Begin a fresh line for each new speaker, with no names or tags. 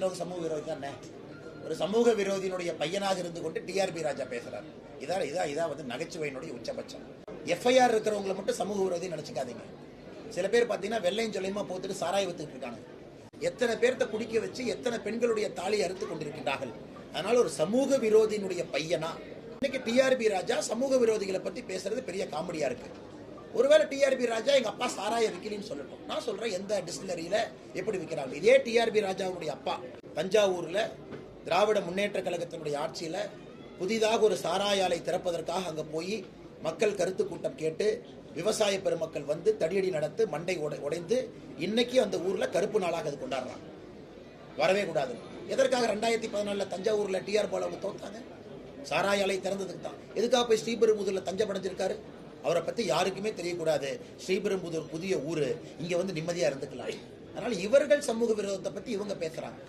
ஒரு சமூக விரோதி தானே ஒரு சமூக விரோதியினுடைய பையனாக இருந்து கொண்டு டிஆர்பி ராஜா பேசுறாரு. இதான் இதான் இதான் வந்து நகைச்சுவையினுடைய உச்சபட்சம். எஃப்ஐஆர் இருக்கிறவங்களை மட்டும் சமூக விரோதி நினைச்சுக்காதீங்க. சில பேர் பார்த்தீங்கன்னா வெள்ளையும் சொல்லியுமா போத்துட்டு சாராய வித்துட்டு இருக்காங்க. எத்தனை பேர்த்த குடிக்க வச்சு எத்தனை பெண்களுடைய தாலியை அறுத்து கொண்டிருக்கின்றார்கள். அதனால ஒரு சமூக விரோதியினுடைய பையனா? இன்னைக்கு டிஆர்பி ராஜா சமூக விரோதிகளை பத்தி பேசுறது பெரிய காமெடியா இருக்கு. ஒருவேளை டிஆர்பி ராஜா எங்க அப்பா சாராய விக்கலின்னு சொல்லட்டும். நான் சொல்றேன் எந்த டிஸ்டிலரியில எப்படி விற்கிறாங்க இதே டிஆர்பி ராஜாவுடைய அப்பா தஞ்சாவூர்ல திராவிட முன்னேற்ற கழகத்தினுடைய ஆட்சியில புதிதாக ஒரு சாராய ஆலை திறப்பதற்காக அங்க போய் மக்கள் கருத்து கூட்டம் கேட்டு விவசாய பெருமக்கள் வந்து தடியடி நடத்து மண்டை உடை உடைந்து இன்னைக்கு அந்த ஊர்ல கருப்பு நாளாக அது கொண்டாடுறாங்க. வரவே கூடாது. எதற்காக ரெண்டாயிரத்தி பதினாலுல தஞ்சாவூர்ல டிஆர் போல தோத்தாங்க? சாராய ஆலை திறந்ததுக்கு தான். எதுக்காக போய் ஸ்ரீபெரும்புதூர்ல தஞ்சம் அடைஞ்சிருக்காரு? அவரை பத்தி யாருக்குமே தெரியக்கூடாது. ஸ்ரீபெரும்புதூர் புதிய ஊரு. இங்க வந்து நிம்மதியா இருந்துக்கலாம். அதனால இவர்கள் சமூக விரோதத்தை பத்தி இவங்க பேசுறாங்க.